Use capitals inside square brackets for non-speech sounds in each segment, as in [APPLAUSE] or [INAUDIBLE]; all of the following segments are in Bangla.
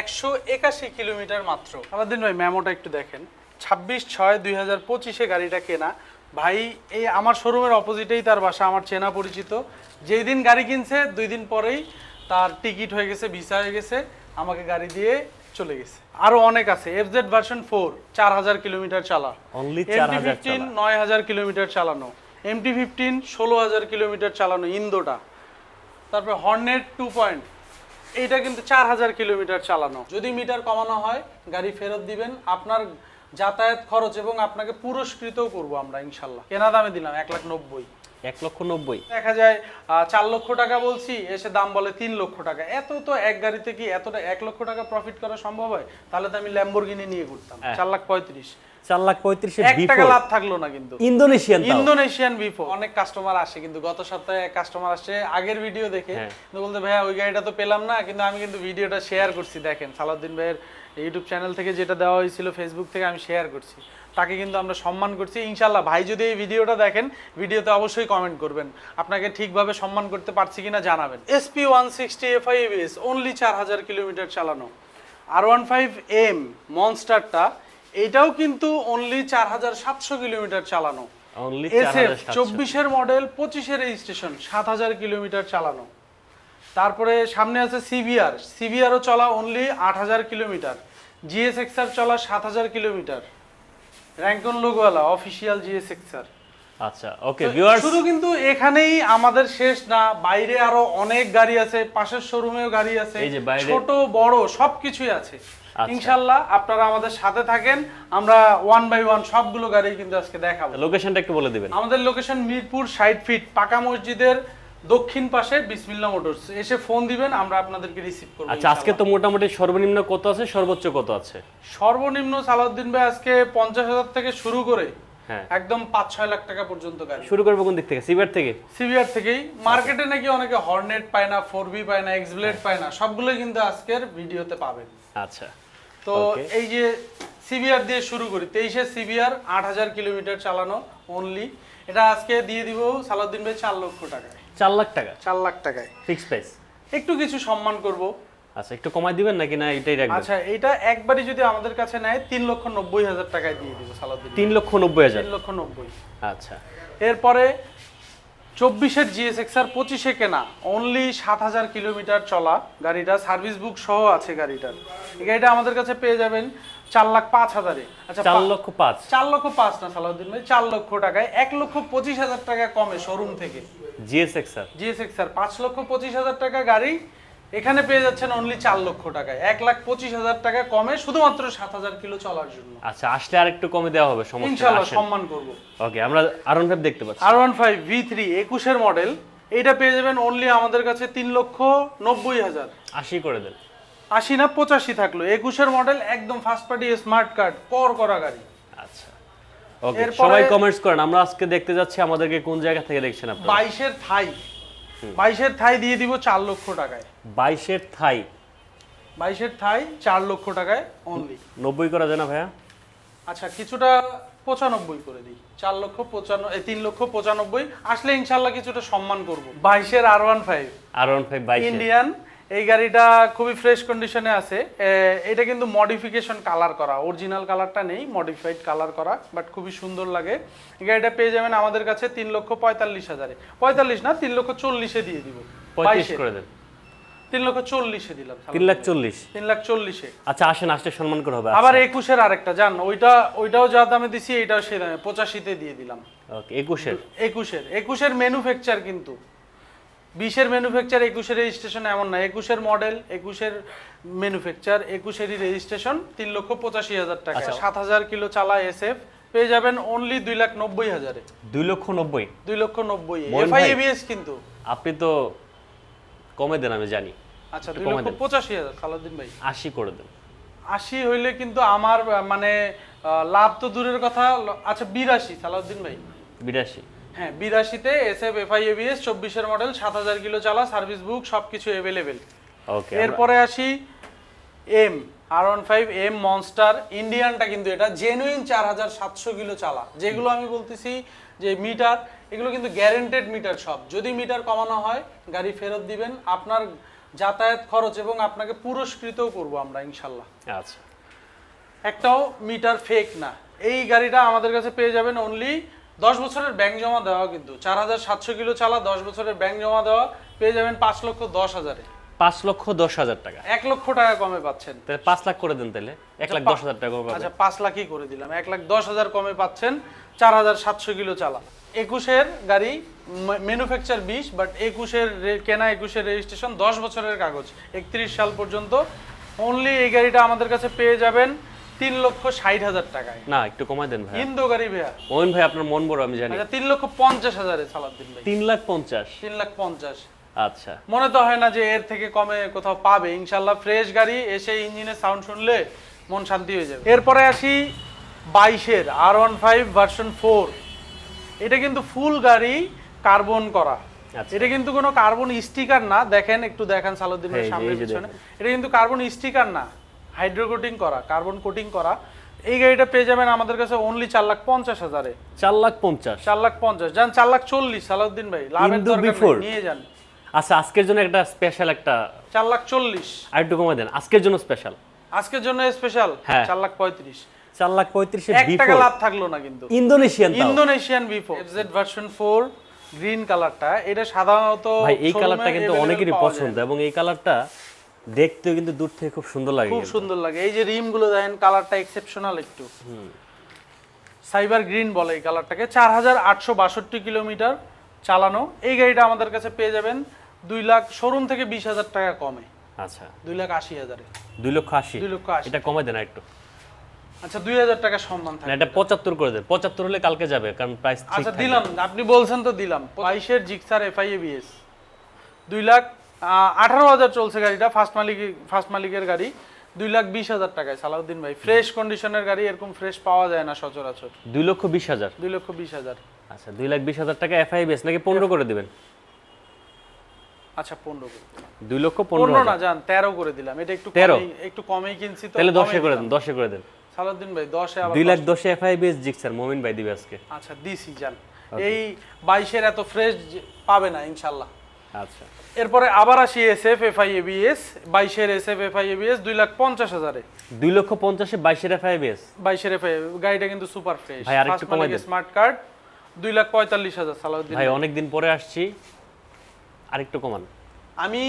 একশো একাশি কিলোমিটার মাত্র। আলাদিন ভাই মেমোটা একটু দেখেন। ছাব্বিশ ছয় দুই হাজার পঁচিশে গাড়িটা কেনা। ভাই এই আমার শোরুমের অপোজিটেই তার বাসা আমার চেনা পরিচিত। যেই দিন গাড়ি কিনছে দুই দিন পরেই তার টিকিট হয়ে গেছে ভিসা হয়ে গেছে আমাকে গাড়ি দিয়ে চলে গেছে। আরও অনেক আছে এফ জেড ভার্সন ফোর চার হাজার কিলোমিটার চালা। এমটি ফিফটিন চালা। নয় হাজার কিলোমিটার চালানো। এমটি ফিফটিন ষোলো হাজার কিলোমিটার চালানো ইন্দোটা। তারপরে হর্নেট টু পয়েন্ট এইটা কিন্তু চার হাজার কিলোমিটার চালানো। যদি মিটার কমানো হয়, গাড়ি ফেরত দিবেন। আপনার যাতায়াত খরচ এবং আপনাকে পুরস্কৃতও করব আমরা, ইনশাল্লাহ। কেনা দামে দিলাম এক লাখ নব্বই। এক লক্ষ নব্বই। দেখা যায় চার লক্ষ টাকা বলছি এসে দাম বলে তিন লক্ষ টাকা। এত তো এক গাড়িতে কি এতটা এক লক্ষ টাকা প্রফিট করা সম্ভব হয়? তাহলে তো আমি ল্যাম্বরগিনি নিয়ে ঘুরতাম। হ্যাঁ। চার লাখ পঁয়ত্রিশ। চার লাখ পঁয়ত্রিশে টাকা লাভ থাকল না কিন্তু। ইন্দোনেশিয়ান ইন্দোনেশিয়ান অনেক কাস্টমার আসে কিন্তু গত সপ্তাহে এক কাস্টমার আসছে আগের ভিডিও দেখে। হ্যাঁ। কিন্তু বলতে ভাইয়া ওই গাড়িটা তো পেলাম না কিন্তু আমি কিন্তু ভিডিওটা শেয়ার করছি। দেখেন সালাউদ্দিন ভাইয়ের ইউটিউব চ্যানেল থেকে যেটা দেওয়া হয়েছিল ফেসবুক থেকে আমি শেয়ার করছি। তাকে কিন্তু আমরা সম্মান করছি। ইনশাল্লাহ ভাই যদি এই ভিডিওটা দেখেন ভিডিওতে অবশ্যই কমেন্ট করবেন। আপনাকে ঠিকভাবে সম্মান করতে পারছি কিনা জানাবেন। SP one sixty FI ABS only চার হাজার কিলোমিটার চালানো। আর ওয়ান ফাইভ এম মনস্টারটা এটাও কিন্তু অনলি চার হাজার সাতশো কিলোমিটার চালানো। এসএফ চব্বিশের মডেল পঁচিশের রেজিস্ট্রেশন সাত হাজার কিলোমিটার চালানো। তারপরে সামনে আছে সিভিআর সিভিআরও চলা অনলি আট হাজার কিলোমিটার। জিএস এক্সআর চলা সাত হাজার কিলোমিটার। র্যাঙ্কন লোগোয়ালা অফিসিয়াল জিএস এক্সআর আচ্ছা ওকে ভিউয়ার্স শুধু কিন্তু এখানেই আমাদের শেষ না বাইরে আরও অনেক গাড়ি আছে পাশের শোরুমেও গাড়ি আছে ছোট বড় সবকিছুই আছে। ইনশাআল্লাহ আপনারা আমাদের সাথে থাকেন আমরা ওয়ান বাই ওয়ান সবগুলো গাড়ি কিন্তু আজকে দেখাবো। লোকেশনটা একটু বলে দিবেন। আমাদের লোকেশন মিরপুর ষাট ফিট পাকা মসজিদের দক্ষিণ পাশে বিসমিল্লা মোটরস। এসে ফোন দিবেন আমরা আপনাদেরকে রিসিভ করব আচ্ছা আজকে তো মোটামুটি সর্বনিম্ন কত আছে? সর্বোচ্চ কত আছে? সর্বনিম্ন সালাউদ্দিন ভাই আজকে পঞ্চাশ হাজার থেকে শুরু করে হ্যাঁ। একদম পাঁচ ছয় লাখ টাকা পর্যন্ত গাড়ি। শুরু করব কোন দিক থেকে? সিবার থেকে? সিভিআর থেকেই। মার্কেটে নাকি অনেকে হর্নেট পায় না ফোর বি পায় না এক্সব্লেড পায় না সবগুলো কিন্তু আজকের ভিডিওতে পাবেন। আচ্ছা। তো এই যে সিভিআর দিয়ে শুরু করি তেইশে সিভিআর আট হাজার কিলোমিটার চালানো অনলি এটা আজকে দিয়ে দিব সালাউদ্দিন ভাই চার লক্ষ টাকায়। চার লাখ টাকা। চার লাখ টাকায়। ফিক্স প্রাইস একটু কিছু সম্মান করব। আচ্ছা একটু কমাই দিবেন নাকি? না এটাই রাখবেন। আচ্ছা এটা একবারই যদি আমাদের কাছে নেয় তিন লক্ষ নব্বই হাজার টাকায় দিয়ে দিব সালাউদ্দিন তিন লক্ষ নব্বই হাজার। তিন লক্ষ নব্বই। আচ্ছা। এরপরে চব্বিশের জিএসএক্সআর পঁচিশে কেনা অনলি সাত হাজার কিলোমিটার চলা গাড়িটা সার্ভিস বুক সহ আছে গাড়িটার। এই গাড়িটা আমাদের কাছে পেয়ে যাবেন চার লাখ পাঁচ হাজারে। আচ্ছা চার লক্ষ পাঁচ। চার লক্ষ পাঁচ না সালাউদ্দিন ভাই চার লক্ষ টাকায় এক লক্ষ পঁচিশ হাজার টাকা কমে শোরুম থেকে। GSX sir. জিএসএক্সআর পাঁচ লক্ষ পঁচিশ হাজার টাকা গাড়ি। এখানে পেয়ে যাচ্ছেন অনলি চার লক্ষ টাকায়। এক লাখ পঁচিশ হাজার টাকা কমে শুধুমাত্র সাত হাজার কিলো চলার জন্য। আচ্ছা আসলে আরেকটু কমে দেওয়া হবে সমস্যা ইনশাল্লাহ সম্মান করব। ওকে আমরা আরন ফাইভ দেখতে পাচ্ছি। R one five V three একুশের মডেল এটা পেয়ে যাবেন অনলি আমাদের কাছে তিন লক্ষ নব্বই হাজার। আশি করে দেন। আশি না পঁচাশি থাকল। একুশের মডেল একদম ফার্স্ট পার্টি স্মার্ট কার্ড কর করা গাড়ি। আচ্ছা। ওকে সবাই কমেন্টস করেন আমরা আজকে দেখতে যাচ্ছি আমাদেরকে কোন জায়গা থেকে দেখছেন আপনারা? বাইশের থাই। বাইশের থাই দিয়ে দিব চার লক্ষ টাকায়। বাইশের থাই। বাইশের থাই চার লক্ষ টাকায় অনলি নব্বই করা যায় না ভাইয়া? আচ্ছা কিছুটা পঁচানব্বই করে দিই। চার লক্ষ পঁচানব্বই তিন লক্ষ পঁচানব্বই। আসলে ইনশাল্লাহ কিছুটা সম্মান করব। বাইশের R one five R one five Indian এই গাড়িটা খুবই ফ্রেশ কন্ডিশনে আছে। এটা কিন্তু মডিফিকেশন কালার করা। অরিজিনাল কালারটা নেই মডিফাইড কালার করা বাট খুবই সুন্দর লাগে। এই গাড়িটা পেয়ে যাবেন আমাদের কাছে তিন লক্ষ পঁয়তাল্লিশ হাজারে। পঁয়তাল্লিশ না তিন লক্ষ চল্লিশে দিয়ে দিব। করে দেন। তিন লক্ষ চল্লিশে দিলাম তিন লাখ চল্লিশ। তিন লাখ চল্লিশে। আচ্ছা আসেন আসলে সম্মান করা হবে। আবার একুশের আরেকটা জান ওইটা ওইটাও যা দামে দিছি এইটাও সেই দামে পঁচাশিতে দিয়ে দিলাম। ওকে একুশের? একুশের একুশের ম্যানুফ্যাকচার কিন্তু। বিশের ম্যানুফ্যাকচার একুশের রেজিস্ট্রেশন এমন না। একুশের মডেল একুশের ম্যানুফ্যাকচার একুশেরই রেজিস্ট্রেশন তিন লক্ষ পঁচাশি হাজার টাকা। আচ্ছা। সাত হাজার কিলো চালা এসএফ পেয়ে যাবেন অনলি দুই লাখ নব্বই হাজারে। দুই লক্ষ নব্বই? দুই লক্ষ নব্বই। এফআই। এবিএস কিন্তু। আপনি তো কমে দেন আমি জানি। আচ্ছা দুই লক্ষ পঁচাশি হাজার সালাউদ্দিন ভাই। আশি করে দেন। আশি হইলে কিন্তু আমার মানে লাভ তো দূরের কথা। আচ্ছা বিরাশি সালাউদ্দিন ভাই। বিরাশি। হ্যাঁ বিরাশিতে এস এফ এফআই এবিএস চব্বিশের মডেল সাত হাজার কিলো চালা সার্ভিস বুক সব কিছু অ্যাভেলেবেল ওকে এরপরে আসি M R one five M monster ইন্ডিয়ানটা কিন্তু এটা জেনুইন চার হাজার সাতশো কিলো চালা। যেগুলো আমি বলতেছি যে মিটার এগুলো কিন্তু গ্যারেন্টেড মিটার সব। যদি মিটার কমানো হয় গাড়ি ফেরত দিবেন আপনার যাতায়াত খরচ এবং আপনাকে পুরস্কৃতও করব আমরা ইনশাল্লাহ। আচ্ছা। একটাও মিটার ফেক না। এই গাড়িটা আমাদের কাছে পেয়ে যাবেন অনলি দশ বছরের ব্যাংক জমা দেওয়া কিন্তু চার হাজার সাতশো কিলো চালা দশ বছরের ব্যাংক জমা দেওয়া পেয়ে যাবেন পাঁচ লক্ষ দশ হাজারে। পাঁচ লক্ষ দশ হাজার টাকা। এক লক্ষ টাকা কমে পাচ্ছেন। তাহলে পাঁচ লাখ করে দেন তাহলে। এক লাখ দশ হাজার টাকা আচ্ছা পাঁচ লাখই করে দিলাম। এক লাখ দশ হাজার কমে পাচ্ছেন চার হাজার সাতশো কিলো চালা। একুশের গাড়ি ম্যানুফ্যাকচার বিশ বাট একুশের কেনা একুশের রেজিস্ট্রেশন দশ বছরের কাগজ। একত্রিশ সাল পর্যন্ত। অনলি এই গাড়িটা আমাদের কাছে পেয়ে যাবেন তিন লক্ষ ষাট হাজার টাকায়। না একটু কমাই দেন ভাই হিন্দু গাড়ি ভাইয়া। মোহন ভাই আপনার মন বড় আমি জানি। আচ্ছা তিন লক্ষ পঞ্চাশ হাজারে সালাদ্দিন ভাই। তিন লাখ পঞ্চাশ? তিন লাখ পঞ্চাশ। আচ্ছা। মনে তো হয় না যে এর থেকে কমে কোথাও পাবে। ইনশাল্লাহ ফ্রেশ গাড়ি এসে ইঞ্জিনের সাউন্ড শুনলে মন শান্তি হয়ে যাবে। এরপরে আসি বাইশের R one five version four এটা কিন্তু ফুল গাড়ি কার্বন করা। আচ্ছা। এটা কিন্তু কোনো কার্বন স্টিকার না। দেখেন একটু দেখান হ্যাঁ, এই যে- সামনে পিছনে এটা কিন্তু কার্বন স্টিকার না। হাইড্রোকোটিং করা কার্বন কোটিং করা এই গাড়িটা পেয়ে যাবেন আমাদের কাছে অনলি চার লাখ পঞ্চাশ হাজারে। চার লাখ পঞ্চাশ। চার লাখ পঞ্চাশ যান চার লাখ চল্লিশ সালাউদ্দিন ভাই লাভের দরকার নিয়ে যান। আচ্ছা আজকের জন্য একটা স্পেশাল একটা চার লাখ চল্লিশ। আর একটু কমাই দেন আজকের জন্য স্পেশাল আজকের জন্য স্পেশাল হ্যাঁ। চার লাখ পঁয়ত্রিশ। চার লাখ পঁয়ত্রিশে এক টাকা লাভ থাকল না কিন্তু। Indonesian Indonesian before FZ version four green কালারটা এটা সাধারণত ভাই এই কালারটা কিন্তু অনেকেরই পছন্দ এবং এই কালারটা দেখতেও কিন্তু দূর থেকে খুব সুন্দর লাগে খুব সুন্দর লাগে। এই যে রিমগুলো দেখেন কালারটা এক্সেপশনাল একটু। সাইবার গ্রিন বলে এই কালারটাকে। চার হাজার আটশো বাষট্টি কিলোমিটার চালানো। এই গাড়িটা আমাদের কাছে পেয়ে যাবেন দুই লাখ শোরুম থেকে বিশ হাজার টাকা কমে। আচ্ছা। দুই লাখ আশি হাজারে। দুই লক্ষ আশি? দুই লক্ষ আশি। এটা কমাই দেন একটু আচ্ছা দুই হাজার টাকা সম্মান থাকে এটা পঁচাত্তর করে দেন। পঁচাত্তর হলে কালকে যাবে কারণ প্রাইস আচ্ছা দিলাম। আপনি বলছেন তো দিলাম। বাইশের জিক্সার এফআই এবিএস দুই লাখ আঠারো হাজার চলছে গাড়িটা ফার্স্ট মালিক ফার্স্ট মালিকের গাড়ি। দুই লাখ বিশ হাজার টাকায় সালাউদ্দিন ভাই। ফ্রেশ কন্ডিশনের গাড়ি এরকম ফ্রেশ পাওয়া যায় না সচরাচর। দুই লক্ষ বিশ হাজার? দুই লক্ষ বিশ হাজার। আচ্ছা দুই লাখ বিশ হাজার টাকা এফআইবিএস নাকি পনেরো করে দিবেন? আচ্ছা পনেরো করে দুই লক্ষ পনেরো না। যান তেরো করে দিলাম। এটা একটু 13 কমেই- একটু কমেই কিনছি তাহলে দশে করে দেন দশে করে দেন। সালাউদ্দিন ভাই দশে দুই লাখ দশ- দশে এফআইবিএস জিক্সার মমিন ভাই দিবে আজকে। আচ্ছা দিছি যান এই বাইশের এত ফ্রেশ পাবে না ইনশাল্লাহ। আচ্ছা। এরপরে আবার আসি S F F I ABS বাইশের এস এফ এফ এবিএস দুই লাখ পঞ্চাশ হাজারে। দুই লক্ষ পঞ্চাশে বাইশের এফআইবিএস বাইশের এফ গাড়িটা কিন্তু সুপার ফ্রেশ। ভাই, আরেকটু কমাই দেন। স্মার্ট কার্ড দুই লাখ পঁয়তাল্লিশ হাজার সালাউদ্দিন ভাই অনেকদিন পরে আসছি। আরেকটু কমান। আমি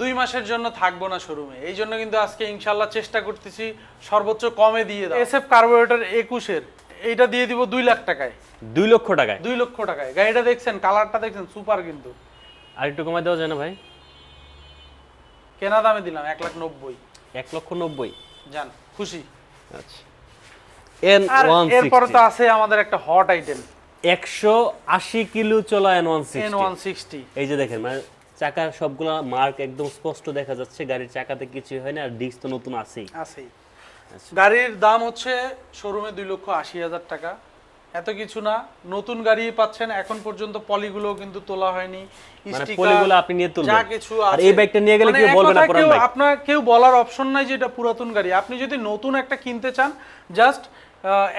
দুই মাসের জন্য থাকব না শোরুমে। এই জন্য কিন্তু আজকে ইনশাল্লাহ চেষ্টা করতেছি সর্বোচ্চ কমে দিয়ে দাও এস এফ কার্বোরেটর একুশের এইটা দিয়ে দিব দুই লাখ টাকায়। দুই লক্ষ টাকায়। দুই লক্ষ টাকায়। গাড়িটা দেখছেন কালারটা দেখছেন সুপার কিন্তু। আরেকটু কমাই দেওয়া যায় না ভাই। কেনা দামে দিলাম এক লাখ নব্বই। এক লক্ষ নব্বই। যান খুশি। আচ্ছা। এন আর ওয়ান এরপরে তো আছে আমাদের একটা হট আইটেম একশো আশি কিলো চলা N one N one sixty এই যে দেখেন মানে চাকার সবগুলা মার্ক একদম স্পষ্ট দেখা যাচ্ছে গাড়ির চাকাতে কিছু হয় না আর ডিস্ক তো নতুন আছেই। আছেই। আচ্ছা। গাড়ির দাম হচ্ছে শোরুমে দুই লক্ষ আশি হাজার টাকা। এত কিছু না। নতুন গাড়ি পাচ্ছেন এখন পর্যন্ত পলিগুলো কিন্তু তোলা হয়নি। মানে পলিগুলো আপনি নিয়ে তুলবেন। যা কিছু আর এই বাইকটা নিয়ে গেলে মানে। আপনার কেউ বলার অপশন নাই যে এটা পুরাতন গাড়ি। আপনি যদি নতুন একটা কিনতে চান জাস্ট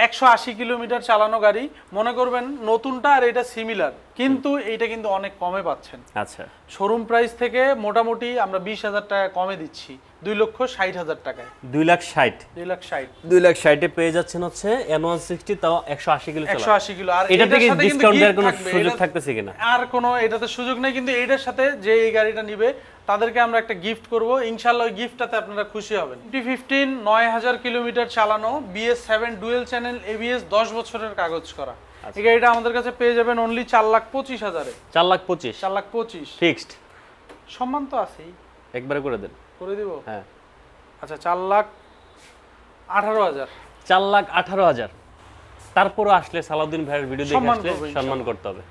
একশো আশি কিলোমিটার চালানো গাড়ি মনে করবেন নতুনটা আর এটা সিমিলার কিন্তু এইটা কিন্তু অনেক কমে পাচ্ছেন। আচ্ছা। শোরুম প্রাইস থেকে মোটামুটি আমরা বিশ হাজার টাকা কমে দিচ্ছি। দুই লক্ষ ষাট হাজার টাকায়। দুই লাখ ষাট। দুই লাখ ষাট। দুই লাখ ষাটে পেয়ে যাচ্ছেন হচ্ছে এন ওয়ান সিক্সটি তাও একশো আশি কিলো একশো আশি কিলো। আর এটা থেকে ডিসকাউন্ট দেওয়ার কোনো সুযোগ থাকতেছে কিনা? আর কোনো এটাতে সুযোগ নেই কিন্তু এইটার সাথে যে এই গাড়িটা নিবে তাদেরকে আমরা একটা গিফট করব। ইনশাল্লাহ ওই গিফটটাতে আপনারা খুশি হবেন। টি ফিফটিন নয় হাজার কিলোমিটার চালানো BS seven dual channel ABS দশ বছরের কাগজ করা। আচ্ছা। এই গাড়িটা আমাদের কাছে পেয়ে যাবেন অনলি চার লাখ পঁচিশ হাজারে। চার লাখ পঁচিশ। চার লাখ পঁচিশ। ফিক্সড সম্মান তো আছেই। একবারে করে দেন। করে দিব? হ্যাঁ। আচ্ছা চার লাখ আঠারো হাজার। চার লাখ আঠারো হাজার। তারপরও আসলে সালাউদ্দিন ভাইয়ের ভিডিও দেখে আসলে সম্মান করতে হবে।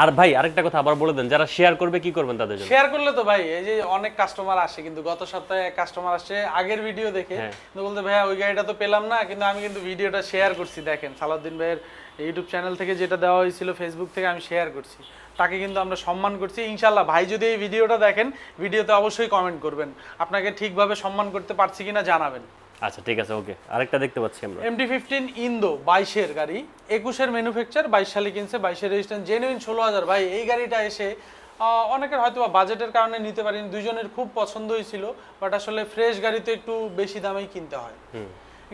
আর ভাই আরেকটা কথা আবার বলে দেন যারা শেয়ার করবে কি করবেন তাদের জন্য? শেয়ার করলে তো ভাই এই যে অনেক কাস্টমার আসে কিন্তু গত সপ্তাহে এক কাস্টমার আসছে আগের ভিডিও দেখে হ্যাঁ। কিন্তু বলতে ভাইয়া ওই গাড়িটা তো পেলাম না কিন্তু আমি কিন্তু ভিডিওটা শেয়ার করছি। দেখেন সালাউদ্দিন ভাইয়ের ইউটিউব চ্যানেল থেকে যেটা দেওয়া হয়েছিল ফেসবুক থেকে আমি শেয়ার করছি। তাকে কিন্তু আমরা সম্মান করছি। ইনশাল্লাহ ভাই যদি এই ভিডিওটা দেখেন ভিডিওতে অবশ্যই কমেন্ট করবেন। আপনাকে ঠিকভাবে সম্মান করতে পারছি কিনা জানাবেন। আচ্ছা ঠিক আছে ওকে। আরেকটা দেখতে পাচ্ছি আমরা। এমটি ফিফটিন ইন্দো বাইশের গাড়ি। একুশের ম্যানুফ্যাকচার বাইশ সালে কিনছে বাইশের রেজিস্ট্রেশন জেনুইন ষোলো হাজার। ভাই এই গাড়িটা এসে অনেকের হয়তো বা বাজেটের কারণে নিতে পারেনি দুজনের খুব পছন্দ হয়েছিল বাট আসলে ফ্রেশ গাড়ি তো একটু বেশি দামেই কিনতে হয়।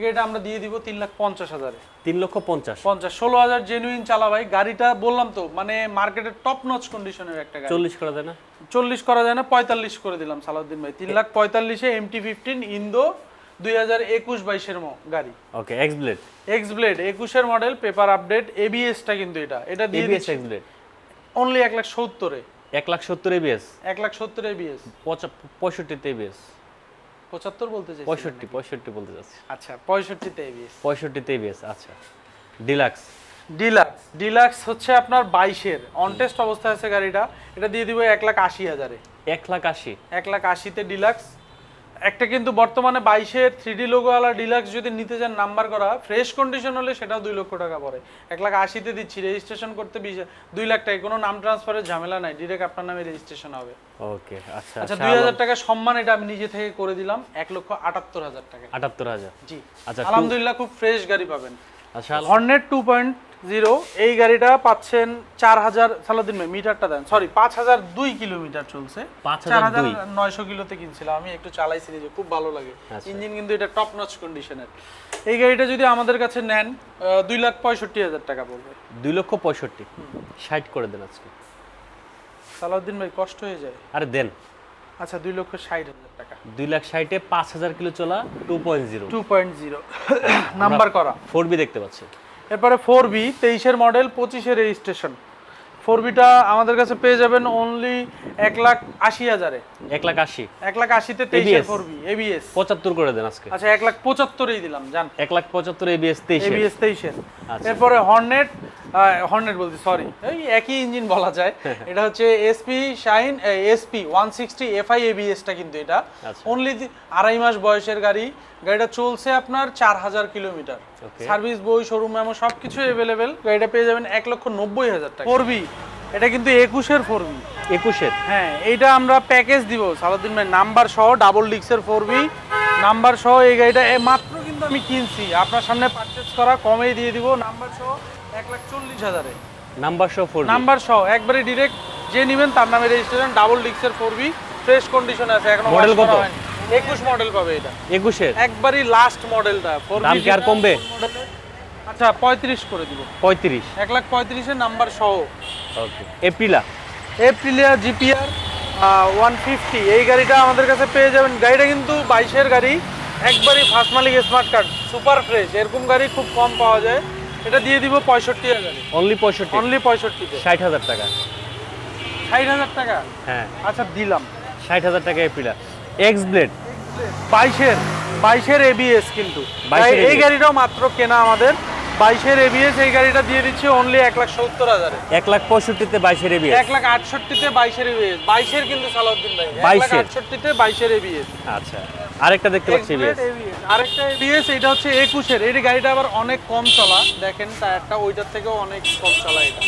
গাড়িটা আমরা দিয়ে দিব তিন লাখ পঞ্চাশ হাজারে। তিন লক্ষ পঞ্চাশ। পঞ্চাশ ষোলো হাজার জেনুইন চালা ভাই। গাড়িটা বললাম তো মানে মার্কেটের টপ নচ কন্ডিশনের একটা গাড়ি। চল্লিশ করা যায় না? চল্লিশ করা যায় না পঁয়তাল্লিশ করে দিলাম সালাউদ্দিন ভাই। তিন লাখ পঁয়তাল্লিশে এমটি ফিফটিন ইন্দো দুই হাজার একুশ বাইশের ম- গাড়ি। Okay X blade X blade একুশের মডেল পেপার আপডেট এবিএসটা কিন্তু এটা। এটা দিয়ে এবিএস এক্স ব্লেড অনলি এক লাখ সত্তরে। এক লাখ সত্তর এবিএস এক লাখ সত্তর এবিএস পঁয়ষট্টিতে এবিএস পঁচাত্তর বলতে চাইছি পঁয়ষট্টি পঁয়ষট্টি বলতে চাচ্ছি। আচ্ছা পঁয়ষট্টিতে এবিএস পঁয়ষট্টিতে এবিএস আচ্ছা। ডিলাক্স। ডিলাক্স। ডিলাক্স হচ্ছে আপনার বাইশের। অনটেস্ট অবস্থায় আছে গাড়িটা। এটা দিয়ে দিব এক লাখ আশি হাজারে। এক লাখ আশি। এক লাখ আশিতে ডিলাক্স। একটা কিন্তু বর্তমানে বাইশের থ্রি ডি লোগোওয়ালা ডিলাক্স যদি নিতে চান নাম্বার করা ফ্রেশ কন্ডিশন হলে সেটাও দুই লক্ষ টাকা পড়ে। এক লাখ আশিতে দিচ্ছি রেজিস্ট্রেশন করতে বিশ দুই লাখ টাকা কোনো নাম ট্রান্সফারের ঝামেলা নাই ডিরেক্ট আপনার নামে রেজিস্ট্রেশন হবে। ওকে আচ্ছা আচ্ছা দুই হাজার টাকা সম্মান এটা আমি নিজে থেকে করে দিলাম এক লক্ষ আটাত্তর হাজার টাকা। আটাত্তর হাজার? জি। আচ্ছা, আলহামদুলিল্লাহ খুব ফ্রেশ গাড়ি পাবেন। আচ্ছা হর্নেট টু পয়েন্ট জিরো এই গাড়িটা পাচ্ছেন চার হাজার সালাদিন ভাই মিটারটা দেন সরি পাঁচ হাজার দুই কিলোমিটার চলছে। 5,002 চার হাজার নয়শো কিলোতে কিনছিলাম আমি একটু চালাইছি নিজে খুব ভালো লাগে। আচ্ছা। ইঞ্জিন কিন্তু এটা টপ নচ কন্ডিশনের এই গাড়িটা যদি আমাদের কাছে নেন দুই লাখ পঁয়ষট্টি হাজার টাকা পড়বে। দুই লক্ষ পঁয়ষট্টি। ষাট করে দেন আজকে। সালাউদ্দিন ভাই কষ্ট হয়ে যায়? আরে দেন। আচ্ছা দুই লক্ষ ষাট হাজার টাকা। দুই লাখ ষাটে পাঁচ হাজার কিলো চলা two point zero two point zero number করা। ফোর বি দেখতে পাচ্ছি। এরপরে ফোর বি তেইশের মডেল পঁচিশে রেজিস্ট্রেশন। ফোর বিটা আমাদের কাছে পেয়ে যাবেন অনলি এক লাখ আশি হাজারে। এক লাখ আশি। এক লাখ আশিতে তেইশের? ফোর বি এবিএস পঁচাত্তর করে দেন আজকে। আচ্ছা এক লাখ পঁচাত্তরেই দিলাম জান। এক লাখ পঁচাত্তর এবিএস তেইশ এবিএস তেইশের। আচ্ছা। এরপরে হর্নেট হর্নেট বলছি সরি এই একই ইঞ্জিন বলা যায়। [LAUGHS] এটা হচ্ছে SP shine SP one sixty FI এবিএসটা কিন্তু এটা। আচ্ছা। অনলি আড়াই মাস বয়সের গাড়ি। গাড়িটা চলছে আপনার চার হাজার কিলোমিটার. সার্ভিস বই শোরুম মেমো সব কিছু অ্যাভেলেবেল গাড়িটা পেয়ে যাবেন এক লক্ষ নব্বই হাজার টাকা। ফোর বি এটা কিন্তু একুশের ফোর বি একুশের? হ্যাঁ এইটা আমরা প্যাকেজ দিব। সালাউদ্দিন ভাই নাম্বার সহ ডাবল ডিক্সের ফোর বি নাম্বার সহ এই গাড়িটা মাত্র কিন্তু আমি কিনছি। আপনার সামনে পারচেস করা কমেই দিয়ে দিব। নাম্বার সহ এক লাখ চল্লিশ হাজারে। নাম্বার সহ ফোর নাম্বার সহ একবারে ডিরেক্ট যে নেবেন তার নামে রেজিস্ট্রেশন ডাবল ডিক্সের ফোর বি ফ্রেশ কন্ডিশনে আছে এখনও করা কত? হয়নি। একুশ মডেল পাবে এটা। একুশের? একবারই লাস্ট মডেলটা দাম কি আর কমবে? আচ্ছা পঁয়ত্রিশ করে দিব। পঁয়ত্রিশ। এক লাখ পঁয়ত্রিশের নাম্বার সহ। Okay Aprilia Aprilia GPR one fifty এই গাড়িটা আমাদের কাছে পেয়ে যাবেন। গাড়িটা কিন্তু বাইশের গাড়ি। একবারই ফার্স্ট মালিক স্মার্ট কার্ড সুপার ফ্রেশ এরকম গাড়ি খুব কম পাওয়া যায়। এটা দিয়ে দিব পঁয়ষট্টি হাজারে। অনলি পঁয়ষট্টি। অনলি পঁয়ষট্টিতে। ষাট হাজার টাকা। ষাট হাজার টাকা? হ্যাঁ। আচ্ছা দিলাম। ষাট হাজার টাকা এপ্রিলা এক্স ব্লেড বাইশের বাইশের এবিএস কিন্তু। এই গাড়িটাও মাত্র কেনা আমাদের। বাইশের এবিএস এই গাড়িটা দিয়ে দিচ্ছি অনলি এক লাখ সত্তর হাজারে। এক লাখ পঁয়ষট্টিতে বাইশের এবিএস এক লাখ আটষট্টিতে বাইশের এবিএস বাইশের কিন্তু সালাউদ্দিন ভাই। এক লাখ 22 এর। আটষট্টিতে বাইশের এবিএস আচ্ছা। আরেকটা দেখতে পাচ্ছি এবিএস আরেকটা এবিএস এটা হচ্ছে একুশের। এই গাড়িটা আবার অনেক কম চলা। দেখেন টায়ারটা ওইটার থেকেও অনেক কম চলা এটা।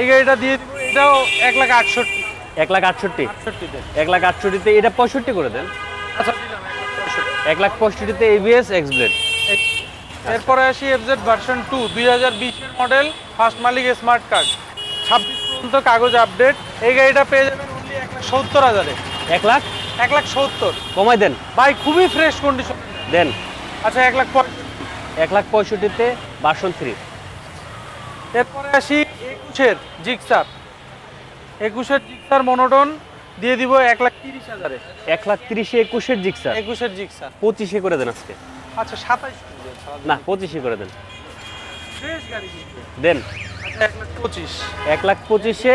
এই গাড়িটা দিয়ে দিব এটাও এক লাখ আটষট্টি। এক লাখ আটষট্টি। এক লাখ আটষট্টিতে এটা পঁয়ষট্টি করে দেন। আচ্ছা এক লাখ পঁয়ষট্টিতে এবিএস এক্স ব্লেড এরপরে আসি এফজেড ভার্সন টু দুই হাজার বিশের মডেল ফার্স্ট মালিক স্মার্ট কার্ড ছাব্বিশ পর্যন্ত কাগজ আপডেট এই গাড়িটা পেয়ে যাবেন অনলি এক লাখ সত্তর হাজারে। এক লাখ? এক লাখ সত্তর। কমাই দেন। ভাই খুবই ফ্রেশ কন্ডিশন দেন। আচ্ছা এক লাখ এক লাখ পঁয়ষট্টিতে বাসন থ্রি এরপরে আসি একুশের জিক্সার একুশের জিক্সার মনোটন দিয়ে দিব এক লাখ তিরিশ হাজারে। এক লাখ তিরিশে একুশের জিক্সার? একুশের জিক্সার। পঁচিশে করে দেন আজকে। আচ্ছা সাতাইশ না পঁচিশে করে দেন। দেন। আচ্ছা এক লাখ পঁচিশ। এক লাখ পঁচিশে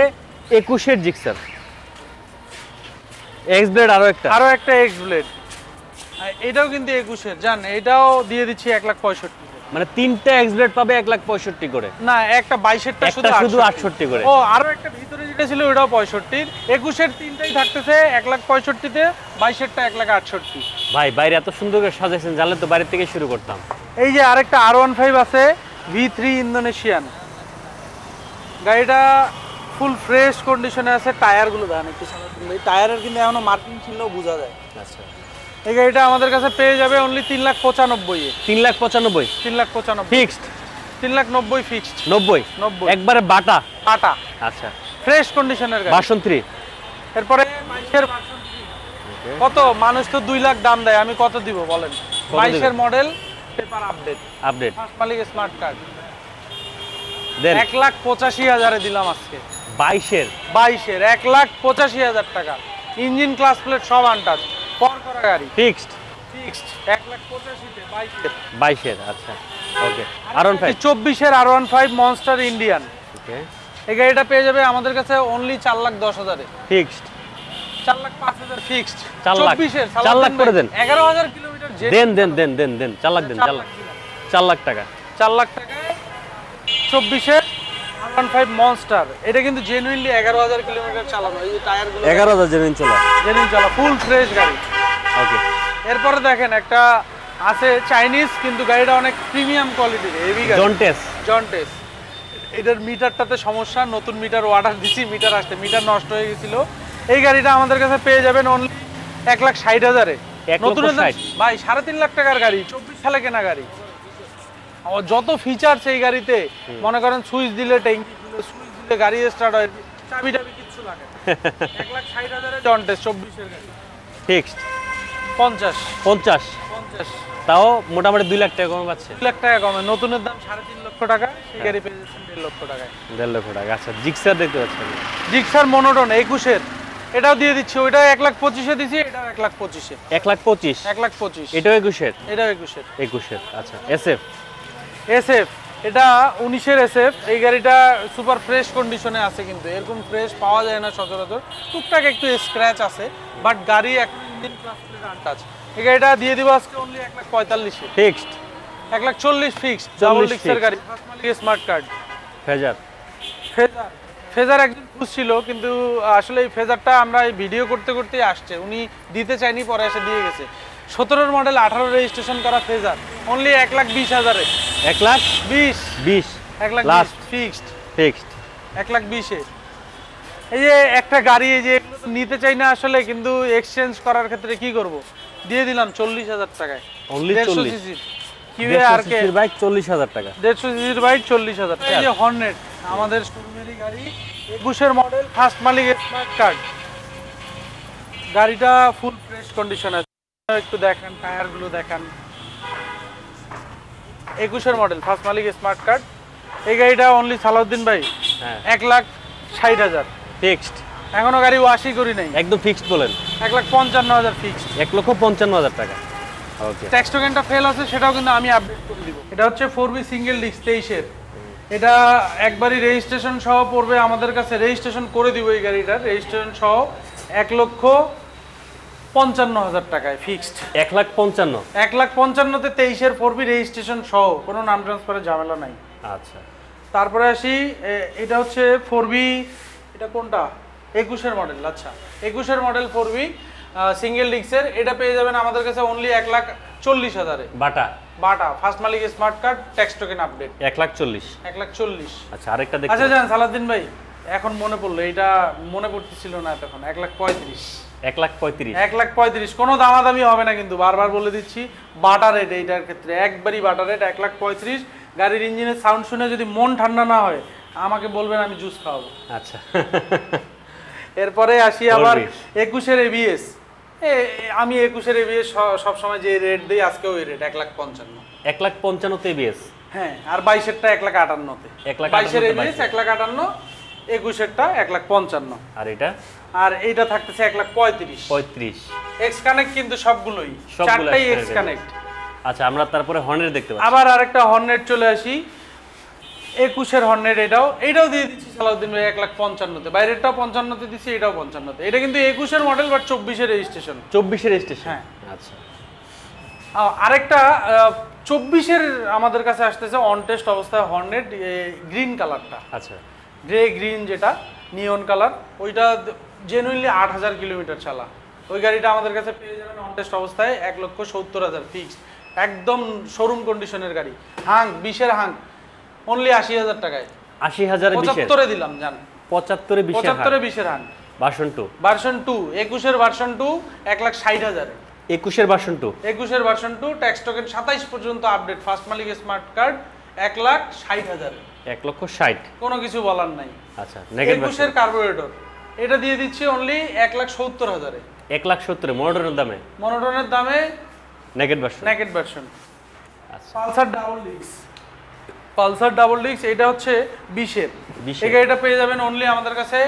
একুশের জিক্সার। এক্স ব্লেড আরও একটা। আরও একটা এক্স ব্লেড এটাও কিন্তু একুশের জান এটাও দিয়ে দিচ্ছি এক লাখ পঁয়ষট্টি মানে তিনটা এক্স ব্লেড পাবে এক লাখ পঁয়ষট্টি করে। না একটা বাইশেরটা শুধু শুধু 68 68 করে। ও আরও একটা যেটা ছিল ওটাও পঁয়ষট্টির। একুশের তিনটাই থাকতেছে এক লাখ পঁয়ষট্টিতে বাইশেরটা এক লাখ আটষট্টি। ভাই বাইরে এত সুন্দর করে সাজাইছেন জানলে তো বাইরে থেকে শুরু করতাম। এই যে আরেকটা আর ওয়ান ফাইভ আছে ভি থ্রি ইন্দোনেশিয়ান গাড়িটা ফুল ফ্রেশ কন্ডিশনে আছে টায়ারগুলো দেন একটু এই টায়ারের কিন্তু এখনও মার্কিং ছিল বোঝা যায়। আচ্ছা। এই গাড়িটা আমাদের কাছে পেয়ে যাবে অনলি তিন লাখ পঁচানব্বই তিন লাখ পঁচানব্বই? তিন লাখ পঁচানব্বই। ফিক্সড তিন লাখ নব্বই ফিক্সড নব্বই? নব্বই। একবারে বাটা? আটা আচ্ছা। ফ্রেশ কন্ডিশনের গাড়ি। এরপরে বাইশের কত? মানুষ তো দুই লাখ দাম দেয়। আমি কত দিব বলেন? বাইশের মডেল পেপার আপডেট আপডেট মালিক স্মার্ট কার্ড দেন এক লাখ পঁচাশি হাজারে দিলাম আজকে। বাইশের? বাইশের। এক লাখ পঁচাশি হাজার টাকা। ইঞ্জিন ক্লাস প্লেট সব আনটাচ পর করা গাড়ি। ফিক্সড ফিক্সড এক লাখ পঁচাশিতে বাইশের। বাইশের আচ্ছা। ওকে আর ওয়ান ফাইভ চব্বিশের R one five monster Indian okay এই গাড়িটা পেয়ে যাবে আমাদের কাছে অনলি চার লাখ দশ হাজারে। ফিক্সড চার লাখ পাঁচ হাজার ফিক্সড চার লাখ। চার লাখ করে দেন। এগারো হাজার কিলোমিটার দেন দেন দেন দেন দেন। চার লাখ দেন চার লাখ চার লাখ টাকা। চার লাখ টাকায় চব্বিশের ওয়ান ফাইভ মনস্টার এটা কিন্তু জেনুইনলি এগারো হাজার কিলোমিটার চালানো। এই যে টায়ারগুলো এগারো হাজার জেনুইন চলা। জেনুইন চালা ফুল ফ্রেশ গাড়ি। ওকে এরপরে দেখেন একটা আছে চাইনিজ কিন্তু গাড়িটা অনেক প্রিমিয়াম কোয়ালিটির হেভি গাড়ি। জন্টেস জন্টেস এটার মিটারটাতে সমস্যা নতুন মিটার অর্ডার দিছি মিটার আসতে মিটার নষ্ট হয়ে গেছিল। এই গাড়িটা আমাদের কাছে পেয়ে যাবেন অনলি এক লাখ ষাট হাজারে। নতুন ভাই সাড়ে তিন লাখ টাকার গাড়ি চব্বিশ সালে কেনা গাড়ি। যত ফিচার্স এই গাড়িতে মনে করেন সুইচ দিলে ট্যাঙ্কি সুইচ দিলে গাড়ি স্টার্ট হয় চাবি টাবি কিচ্ছু লাগে [LAUGHS] এক লাখ ষাট হাজারে জন্টেস চব্বিশের গাড়ি। ফিক্সড পঞ্চাশ। পঞ্চাশ। পঞ্চাশ। তাও মোটামুটি দুই লাখ টাকা কমে পাচ্ছে। দুই লাখ টাকা কমে নতুনের দাম সাড়ে তিন লক্ষ টাকা সেই গাড়ি পেয়ে যাচ্ছেন দেড় লক্ষ টাকায়। দেড় লক্ষ টাকা আচ্ছা জিক্সার দেখতে পাচ্ছেন। জিক্সার মনোটন একুশের এটাও দিয়ে দিচ্ছি ওইটা এক লাখ পঁচিশে দিছি এটাও এক লাখ পঁচিশে। এক লাখ পঁচিশ? এক লাখ পঁচিশ। এটাও একুশের? এটাও একুশের। একুশের আচ্ছা এস এফ এসএফ এটা উনিশের এসএফ এই গাড়িটা সুপার ফ্রেশ কন্ডিশনে আছে কিন্তু এরকম ফ্রেশ পাওয়া যায় না সচরাচর। টুকটাক একটু স্ক্র্যাচ আছে বাট গাড়ি ইঞ্জিন ক্লাস প্লেট আনটাচ এই গাড়িটা দিয়ে দিব আজকে অনলি এক লাখ পঁয়তাল্লিশে। ফিক্সড এক লাখ চল্লিশ ফিক্স ডাবল 40 ডিক্সের গাড়ি smart card Fazer. Fazer. Fazer একজন খুঁজছিল কিন্তু আসলে এই ফেজারটা আমরা এই ভিডিও করতে করতেই আসছে। উনি দিতে চাইনি পরে এসে দিয়ে গেছে। সতেরোর মডেল আঠারো রেজিস্ট্রেশন করা ফেজার। অনলি এক লাখ বিশ হাজারে। এক লাখ বিশ। বিশ। এক লাখ Last. ফিক্সড ফিক্সড এক লাখ বিশে। এই যে একটা গাড়ি এই যে নিতে চাই না আসলে কিন্তু এক্সচেঞ্জ করার ক্ষেত্রে কি করব? দিয়ে দিলাম চল্লিশ হাজার টাকায়। Only দেড়শো 40? সিসির। কিউএ আর কে? বাইক চল্লিশ হাজার টাকা। দেড়শো সিসির বাইক চল্লিশ হাজার এই যে হর্নেট আমাদের শোরুমেরই গাড়ি একুশের মডেল ফার্স্ট মালিক স্মার্ট কার্ড গাড়িটা ফুল ফ্রেশ কন্ডিশন আছে। একটু দেখান টায়ারগুলো দেখান। একুশের মডেল ফার্স্ট মালিক স্মার্ট কার্ড এই গাড়িটা অনলি সালাউদ্দিন ভাই হ্যাঁ। এক লাখ ষাট হাজার। ফিক্সড এখনও গাড়ি ওয়াশই করি নাই। একদম ফিক্সড বলেন। এক লাখ পঞ্চান্ন হাজার ফিক্সড এক লক্ষ পঞ্চান্ন হাজার টাকা। ওকে ট্যাক্স টোকেনটা ফেল আছে সেটাও কিন্তু আমি আপডেট করে দিব। এটা হচ্ছে ফোর বি সিঙ্গেল ডিস্ক তেইশের। এটা একবারই রেজিস্ট্রেশন সহ পড়বে আমাদের কাছে। রেজিস্ট্রেশন করে দিব এই গাড়িটার রেজিস্ট্রেশন সহ এক লক্ষ পঞ্চান্ন হাজার টাকায় ফিক্সড এক লাখ পঞ্চান্ন। এক লাখ পঞ্চান্নতে তেইশের ফোর বি রেজিস্ট্রেশন সহ। কোনো নাম ট্রান্সফারের ঝামেলা নাই। আচ্ছা। তারপরে আসি এটা হচ্ছে ফোর বি এটা কোনটা? একুশের মডেল আচ্ছা। একুশের মডেল ফোর বি সিঙ্গেল ডিক্সের এটা পেয়ে যাবেন আমাদের কাছে অনলি এক লাখ চল্লিশ হাজারে। বাটা। বাটা ফার্স্ট মালিক smart card tax token update এক লাখ চল্লিশ। এক লাখ চল্লিশ। আচ্ছা আরেকটা দেখতে আচ্ছা যান সালাদ্দিন ভাই এখন মনে পড়ল এটা মনে পড়তেছিল না তখন এক লাখ পঁয়ত্রিশ। এক লাখ পঁয়ত্রিশ। এক লাখ পঁয়ত্রিশ। কোনো দামাদামি হবে না কিন্তু বারবার বলে দিচ্ছি বাটা রেট এইটার ক্ষেত্রে একবারই বাটা রেট এক লাখ পঁয়ত্রিশ। গাড়ির ইঞ্জিনের সাউন্ড শুনে যদি মন ঠান্ডা না হয় আমাকে বলবেন আমি জুস খাওয়াবো। আচ্ছা। এরপরে আসি আবার। একুশের এবিএস আমি একুশের এবিএস সবসময় যে রেট দিই আজকেও ওই রেট এক লাখ পঞ্চান্ন। এক লাখ পঞ্চান্নতে এবিএস হ্যাঁ আর বাইশেরটা এক লাখ আটান্নতে। এক লাখ বাইশের এবিএস এক লাখ আটান্ন একুশেরটা এক লাখ পঞ্চান্ন। আর এটা? আর এইটা থাকতেছে এক লাখ পঁয়ত্রিশ। পঁয়ত্রিশ। এক্স কানেক্ট কিন্তু সবগুলোই। সবগুলো চারটাই এক্স কানেক্ট আচ্ছা আমরা তারপরে হর্নের দেখতে পাচ্ছি। আবার আরেকটা হর্নেট চলে আসি। একুশের হর্নেট এটাও এটাও দিয়ে দিচ্ছি সালাউদ্দিন ভাই এক লাখ পঞ্চান্নতে। বাইরেরটাও পঞ্চান্নতে দিচ্ছি এটাও পঞ্চান্নতে। এটা কিন্তু একুশের মডেল বাট চব্বিশের রেজিস্ট্রেশন চব্বিশের স্টেশন হ্যাঁ। আচ্ছা। আরেকটা চব্বিশের আমাদের কাছে আসতেছে অন টেস্ট অবস্থায় হর্নেট গ্রিন কালারটা আচ্ছা। গ্রে গ্রিন যেটা নিয়ন কালার ওইটা জেনুইনলি আট হাজার কিলোমিটার চালা। ওই গাড়িটা আমাদের কাছে পেয়ে যাবেন অন টেস্ট অবস্থায় এক লক্ষ সত্তর হাজার ফিক্সড একদম শোরুম কন্ডিশনের গাড়ি। হাং বিশের হাং অনলি আশি হাজার টাকায়। আশি হাজারে পঁচাত্তরে দিলাম জান। পঁচাত্তরে পঁচাত্তরে বিশের হাং বাসন টু। ভার্সন টু একুশের ভার্সন টু এক লাখ ষাট হাজার। একুশের বাসন টু। একুশের ভার্সন টু ট্যাক্স টোকেন সাতাইশ পর্যন্ত আপডেট। ফার্স্ট মালিক স্মার্ট কার্ড এক লাখ ষাট হাজার। এক লক্ষ ষাট। কোনো কিছু বলার নাই। আচ্ছা নেগেট একুশের কার্বোরেটর এটা দিয়ে দিচ্ছি অনলি এক লাখ সত্তর হাজারে। এক লাখ সত্তরে মনোটনের দামে? মনোটনের দামে নেগেট ভার্সন নেকেট ভার্সন আচ্ছা। পালসার ডাবল ডিক্স পালসার ডাবল ডিক্স এটা হচ্ছে বিশের। 20 এই গাড়িটা পেয়ে যাবেন অনলি আমাদের কাছে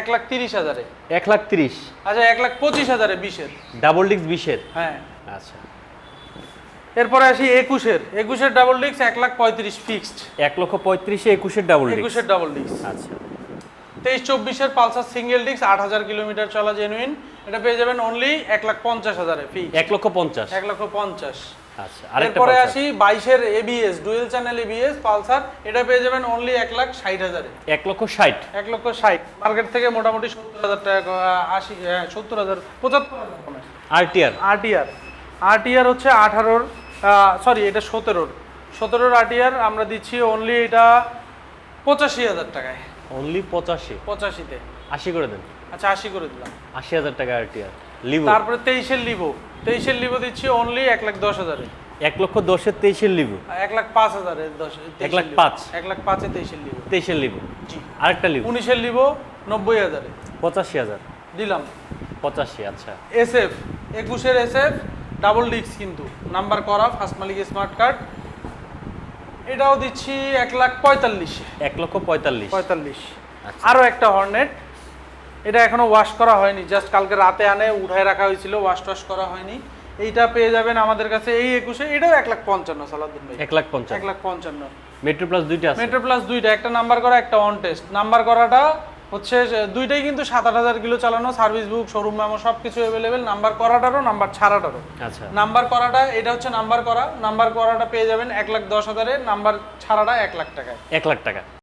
এক লাখ তিরিশ হাজারে। এক লাখ তিরিশ। আচ্ছা এক লাখ পঁচিশ হাজারে বিশের। ডাবল ডিস্ক বিশের? হ্যাঁ। আচ্ছা। এরপরে আসি একুশের। একুশের ডাবল ডিক্স এক লাখ পঁয়ত্রিশ ফিক্সড। এক লক্ষ পঁয়ত্রিশে একুশের ডাবল ডিস্ক। একুশের ডাবল ডিক্স আচ্ছা। তেইশ চব্বিশের পালসার সিঙ্গেল ডিক্স আট হাজার কিলোমিটার চলা জেনুইন এটা পেয়ে যাবেন অনলি এক লাখ পঞ্চাশ হাজারে ফি এক লক্ষ পঞ্চাশ। এক লক্ষ পঞ্চাশ। আচ্ছা এরপরে। আসি বাইশের ABS dual channel ABS Pulsar. এটা পেয়ে যাবেন অনলি এক লাখ ষাট হাজারে। এক লক্ষ ষাট? এক লক্ষ ষাট। মার্কেট থেকে মোটামুটি সত্তর হাজার টাকা আশি সত্তর হাজার পঁচাত্তর হাজার আরটিআর আরটিআর আরটিআর হচ্ছে আঠারোর সরি এটা সতেরোর। সতেরোর আরটিআর আমরা দিচ্ছি অনলি এটা পঁচাশি হাজার টাকায়। অনলি পঁচাশি? পঁচাশিতে। আশি করে দেন। আচ্ছা আশি করে দিলাম। আশি হাজার টাকা আরটিআর লিভো তারপরে তেইশের লিভো তেইশের লিভো দিচ্ছি অনলি এক লাখ দশ হাজারে। এক লক্ষ দশের তেইশের লিভো এক লাখ পাঁচ হাজারে দশ তেইশের লাখ পাঁচ? এক লাখ পাঁচে তেইশের লিভো তেইশের জি। আরেকটা লিভো উনিশের লিভো নব্বই হাজারে। পঁচাশি হাজার। দিলাম। পঁচাশি আচ্ছা। এসএফ একুশের এসএফ ডাবল ডিস্ক কিন্তু। নাম্বার করা ফার্স্ট মালিক স্মার্ট কার্ড এটাও দিচ্ছি এক লাখ পঁয়তাল্লিশ। এক লক্ষ পঁয়তাল্লিশ। পঁয়তাল্লিশ। আচ্ছা। আরও একটা হর্নেট এটা এখনও ওয়াশ করা হয়নি। জাস্ট কালকে রাতে আনে উঠায় রাখা হয়েছিল ওয়াশ টয়াশ করা হয়নি। এইটা পেয়ে যাবেন আমাদের কাছে এই একুশে এটাও এক লাখ পঞ্চান্ন সালাউদ্দিন ভাই। এক লাখ পঞ্চাশ এক লাখ পঞ্চান্ন। মেট্রো প্লাস দুইটা আছে। মেট্রো প্লাস দুইটা একটা নাম্বার করা একটা অন টেস্ট নাম্বার করাটা হচ্ছে দুইটাই কিন্তু সাত আট হাজার কিলো চালানো সার্ভিস বুক শোরুম মেমো সব কিছু অ্যাভেলেবেল নাম্বার করাটারও নাম্বার ছাড়াটারও। আচ্ছা। নাম্বার করাটা এটা হচ্ছে নাম্বার করা। নাম্বার করাটা পেয়ে যাবেন এক লাখ দশ হাজারে নাম্বার ছাড়াটা এক লাখ টাকায়। এক লাখ টাকা।